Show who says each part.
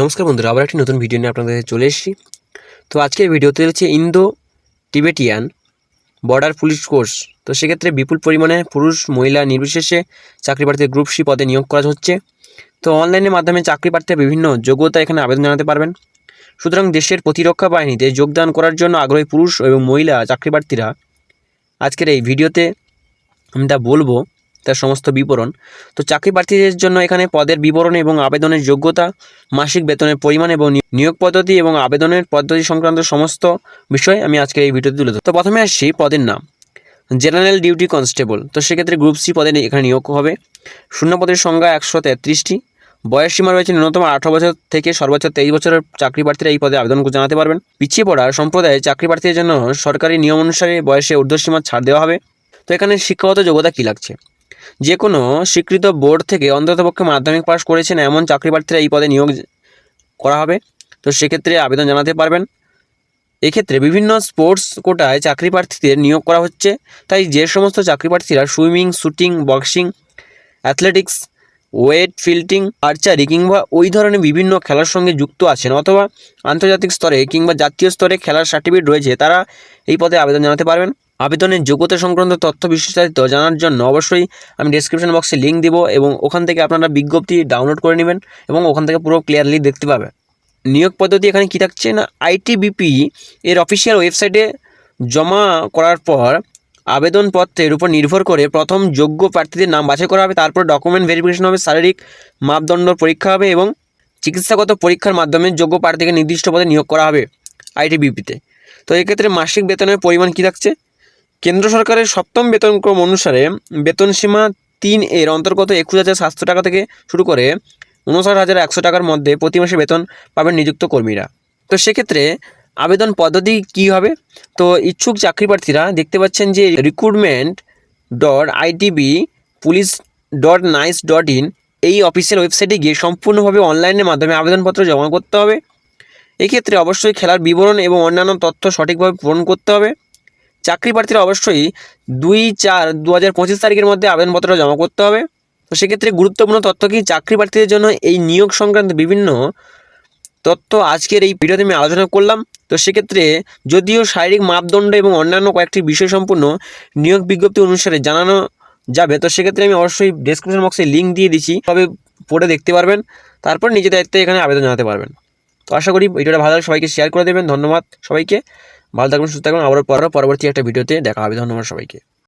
Speaker 1: নমস্কার বন্ধুরা, আবার একটি নতুন ভিডিও নিয়ে আপনাদের চলে এসেছি। তো আজকের ভিডিওতে হচ্ছে Indo Tibetan border police course তো সেক্ষেত্রে বিপুল পরিমাণে পুরুষ, মহিলা নির্বিশেষে চাকরি প্রার্থী গ্রুপ সি পদে নিয়োগ করা হচ্ছে। তো অনলাইনের মাধ্যমে চাকরি প্রার্থীরা বিভিন্ন যোগ্যতা এখানে আবেদন জানাতে পারবেন। সুতরাং দেশের প্রতিরক্ষা বাহিনীতে যোগদান করার জন্য আগ্রহী পুরুষ এবং মহিলা চাকরি প্রার্থীরা, আজকের এই ভিডিওতে আমি তা বলব তার সমস্ত বিবরণ। তো চাকরি প্রার্থীদের জন্য এখানে পদের বিবরণ এবং আবেদনের যোগ্যতা, মাসিক বেতনের পরিমাণ এবং নিয়োগ পদ্ধতি এবং আবেদনের পদ্ধতি সংক্রান্ত সমস্ত বিষয় আমি আজকে এই ভিডিওতে তুলে তো প্রথমে আসছি পদের নাম। General duty constable. তো সেক্ষেত্রে গ্রুপ সি পদে এখানে নিয়োগ হবে। শূন্য পদের সংখ্যা একশো তেত্রিশটি। বয়স সীমা রয়েছে ন্যূনতম আঠারো বছর থেকে সর্বোচ্চ তেইশ বছরের চাকরি প্রার্থীরা এই পদে আবেদন জানাতে পারবেন। পিছিয়ে পড়া সম্প্রদায়ে চাকরি প্রার্থীদের জন্য সরকারি নিয়ম অনুসারে বয়সে ঊর্ধ্বসীমা ছাড় দেওয়া হবে। তো এখানে শিক্ষাগত যোগ্যতা কী লাগছে? যে কোনো স্বীকৃত বোর্ড থেকে অন্ততপক্ষে মাধ্যমিক পাস করেছেন এমন চাকরি প্রার্থীরা এই পদে নিয়োগ করা হবে। তো সেক্ষেত্রে আবেদন জানাতে পারবেন। এক্ষেত্রে বিভিন্ন স্পোর্টস কোটায় চাকরি প্রার্থীদের নিয়োগ করা হচ্ছে। তাই যে সমস্ত চাকরি প্রার্থীরা swimming, shooting, boxing, athletics, weight, fielding, archery কিংবা ওই ধরনের বিভিন্ন খেলার সঙ্গে যুক্ত আছেন অথবা আন্তর্জাতিক স্তরে কিংবা জাতীয় স্তরে খেলার সার্টিফিকেট রয়েছে, তারা এই পদে আবেদন জানাতে পারবেন। আবেদনের যোগ্যতা সংক্রান্ত তথ্য বিস্তারিত জানার জন্য অবশ্যই আমি ডেসক্রিপশন বক্সে লিঙ্ক দিব এবং ওখান থেকে আপনারা বিজ্ঞপ্তি ডাউনলোড করে নেবেন এবং ওখান থেকে পুরো ক্লিয়ারলি দেখতে পাবেন। নিয়োগ পদ্ধতি এখানে কী থাকছে না? আইটিবিপি এর অফিসিয়াল ওয়েবসাইটে জমা করার পর আবেদনপত্রের উপর নির্ভর করে প্রথম যোগ্য প্রার্থীদের নাম বাছাই করা হবে, তারপর ডকুমেন্ট ভেরিফিকেশন হবে, শারীরিক মাপদণ্ড পরীক্ষা হবে এবং চিকিৎসাগত পরীক্ষার মাধ্যমে যোগ্য প্রার্থীকে নির্দিষ্ট পদে নিয়োগ করা হবে আইটিবিপিতে তো এক্ষেত্রে মাসিক বেতনের পরিমাণ কী থাকছে? কেন্দ্র সরকারের সপ্তম বেতনক্রম অনুসারে বেতন সীমা তিন এর অন্তর্গত একুশ হাজার সাতশো টাকা থেকে শুরু করে উনষাট হাজার একশো টাকার মধ্যে প্রতি মাসে বেতন পাবেন নিযুক্ত কর্মীরা। তো সেক্ষেত্রে আবেদন পদ্ধতি কী হবে? তো ইচ্ছুক চাকরি প্রার্থীরা দেখতে পাচ্ছেন যে recruitment dot ITB police dot nice dot in এই অফিসিয়াল ওয়েবসাইটে গিয়ে সম্পূর্ণভাবে অনলাইনের মাধ্যমে আবেদনপত্র জমা করতে হবে। এক্ষেত্রে অবশ্যই খেলার বিবরণ এবং অন্যান্য তথ্য সঠিকভাবে পূরণ করতে হবে। চাকরি প্রার্থীরা অবশ্যই দুই চার দু হাজার তারিখের মধ্যে আবেদনপত্র জমা করতে হবে। তো সেক্ষেত্রে গুরুত্বপূর্ণ তথ্য কি? চাকরি প্রার্থীদের জন্য এই নিয়োগ সংক্রান্ত বিভিন্ন তথ্য আজকের এই ভিডিওতে আমি আলোচনা করলাম। তো সেক্ষেত্রে যদিও শারীরিক মাপদণ্ড এবং অন্যান্য কয়েকটি বিষয় সম্পূর্ণ নিয়োগ বিজ্ঞপ্তি অনুসারে জানানো যাবে, তো সেক্ষেত্রে আমি অবশ্যই ডেসক্রিপশন বক্সে লিঙ্ক দিয়ে দিচ্ছি, তবে পড়ে দেখতে পারবেন। তারপর নিজের দায়িত্বে এখানে আবেদন জানাতে পারবেন। তো আশা করি ভিডিওটা ভালো সবাইকে শেয়ার করে দেবেন। ধন্যবাদ সবাইকে। ভালো থাকবেন সুস্থ থাকবেন। আবার পর পরবর্তী একটা ভিডিওতে দেখা হবে। ধন্যবাদ সবাইকে।